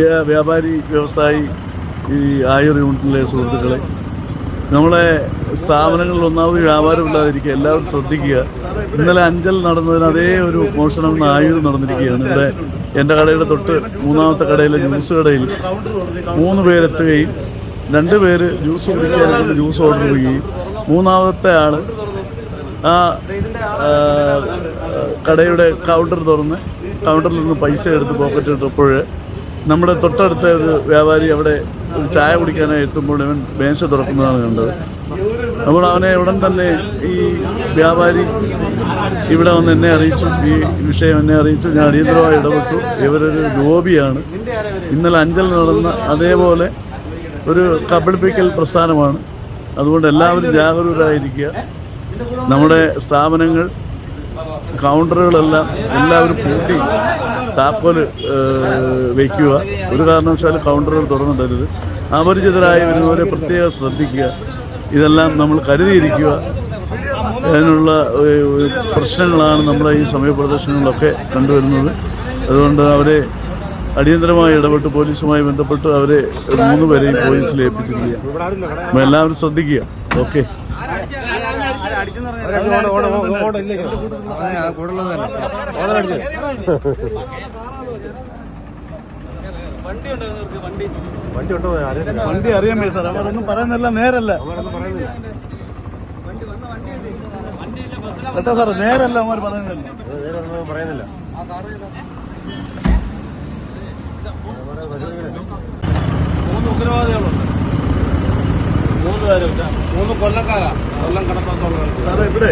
വ്യ- വ്യാപാരി വ്യവസായി ഈ ആയുർ യൂണിറ്റിലെ സുഹൃത്തുക്കളെ നമ്മളെ സ്ഥാപനങ്ങളിൽ ഒന്നാമത് വ്യാപാരമില്ലാതിരിക്കുക എല്ലാവരും ശ്രദ്ധിക്കുക. ഇന്നലെ അഞ്ചൽ നടന്നതിന് അതേ ഒരു മോഷണം ഇന്ന് ആയുർ നടന്നിരിക്കുകയാണ്. ഇവിടെ എന്റെ കടയുടെ തൊട്ട് മൂന്നാമത്തെ കടയിലെ ജ്യൂസ് കടയിൽ മൂന്ന് പേരെത്തുകയും രണ്ട് പേര് ജ്യൂസ് കുടിക്കാൻ ജ്യൂസ് ഓർഡർ ചെയ്യുകയും മൂന്നാമത്തെ ആൾ ആ കടയുടെ കൗണ്ടർ തുറന്ന് കൗണ്ടറിൽ നിന്ന് പൈസ എടുത്ത് പോക്കറ്റ് ഇട്ടപ്പോൾ നമ്മുടെ തൊട്ടടുത്ത ഒരു വ്യാപാരി അവിടെ ഒരു ചായ കുടിക്കാനായി എത്തുമ്പോൾ ഇവൻ മേശ തുറക്കുന്നതാണ് കണ്ടത്. അപ്പോൾ അവനെ ഉടൻ തന്നെ ഈ വ്യാപാരി ഇവിടെ വന്ന് എന്നെ അറിയിച്ചു. ഈ വിഷയം എന്നെ അറിയിച്ചു. ഞാൻ അടിയന്തരമായി ഇടപെട്ടു. ഇവരൊരു ലോബിയാണ്. ഇന്നലെ അഞ്ചൽ നടന്ന അതേപോലെ ഒരു കബളിപ്പിക്കൽ പ്രസ്ഥാനമാണ്. അതുകൊണ്ട് എല്ലാവരും ജാഗരൂകരായിരിക്കുക നമ്മുടെ സ്ഥാപനങ്ങൾ കൗണ്ടറുകളെല്ലാം എല്ലാവരും പൂട്ടി താക്കോൽ ഏഹ്, വയ്ക്കുക ഒരു കാരണവശാലും കൗണ്ടറുകൾ തുറന്നിടരുത്. അപരിചിതരായി വരുന്നവരെ പ്രത്യേകം ശ്രദ്ധിക്കുക. ഇതെല്ലാം നമ്മൾ കരുതിയിരിക്കുക. അതിനുള്ള പ്രശ്നങ്ങളാണ് നമ്മുടെ ഈ സമയപ്രദർശനങ്ങളൊക്കെ കണ്ടുവരുന്നത്. അതുകൊണ്ട് അവരെ അടിയന്തരമായി ഇടപെട്ട് പോലീസുമായി ബന്ധപ്പെട്ട് അവരെ മൂന്ന് പേരെയും പോലീസിൽ ഏൽപ്പിച്ചിരിക്കുക എല്ലാവരും ശ്രദ്ധിക്കുക. ഓക്കെ. വണ്ടി ഉണ്ടോ വണ്ടി അറിയാൻ സാർ അവരൊന്നും പറയുന്നില്ല നേരല്ല കേട്ടോ സാർ നേരല്ല അവർ പറയുന്നില്ല പറയുന്നില്ല മൂന്ന് ഉത്തരവാദികളുണ്ട് മൂന്ന് പേരും മൂന്ന് കൊല്ലക്കാരാ. കൊല്ലം കടപ്പാത്തോളം സാറേ ഇവിടെ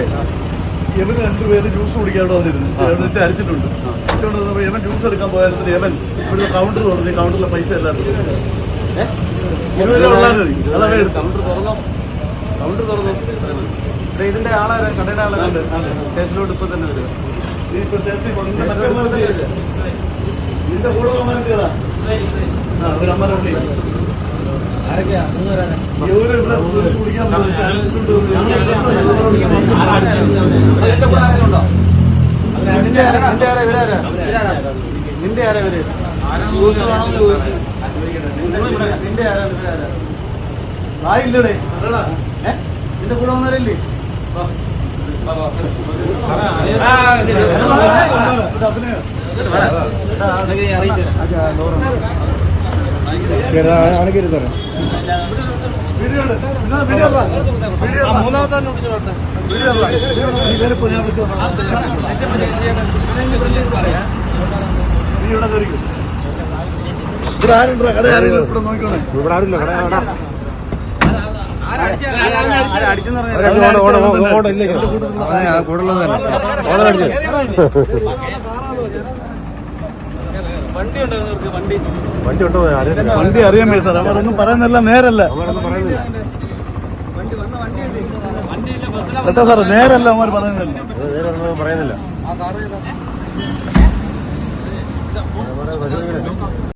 യവൻ രണ്ടുപേര് ജ്യൂസ് കുടിക്കാണ്ട് വന്നിരുന്നു. വെച്ച് അരിച്ചിട്ടുണ്ട്. വന്നപ്പോ ജ്യൂസ് എടുക്കാൻ പോയായിരുന്നു എവൻ ഇവിടുത്തെ കൗണ്ടർ തുറന്നു കൗണ്ടറിലെ പൈസ എല്ലാം കൗണ്ടർ തുറന്നു? കൗണ്ടർ തുറന്നു? ഇതിന്റെ ആളെ കടയുടെ ആളെ. സ്റ്റേഷനിലോട്ട് ഇപ്പൊ തന്നെ വരും. ഇപ്പൊ മറ്റേ ഇതിന്റെ കൂടെ വന്നിട്ടാ ആ ഒരു അമ്മ നിന്റെ ആരാ ഇവർ നിന്റെ ആരാ ഇവരാരാ ആയില്ലടേ ഏ? നിന്റെ കൂടെ വന്നവരല്ലേ അറിയിച്ചു മൂന്നാമത്തെ ഇവിടെ ആരും കട ഇവിടെ നോക്കിക്കോണേ ഇവിടെ ഓട അടിച്ചു വണ്ടി ഉണ്ടോ വണ്ടി വണ്ടി ഉണ്ടോ? വണ്ടി അറിയാമേ സാർ. അവരൊന്നും പറയുന്നില്ല. നേരല്ല കേട്ടോ സാർ നേരല്ല അവർ പറയുന്നില്ല. പറയുന്നില്ല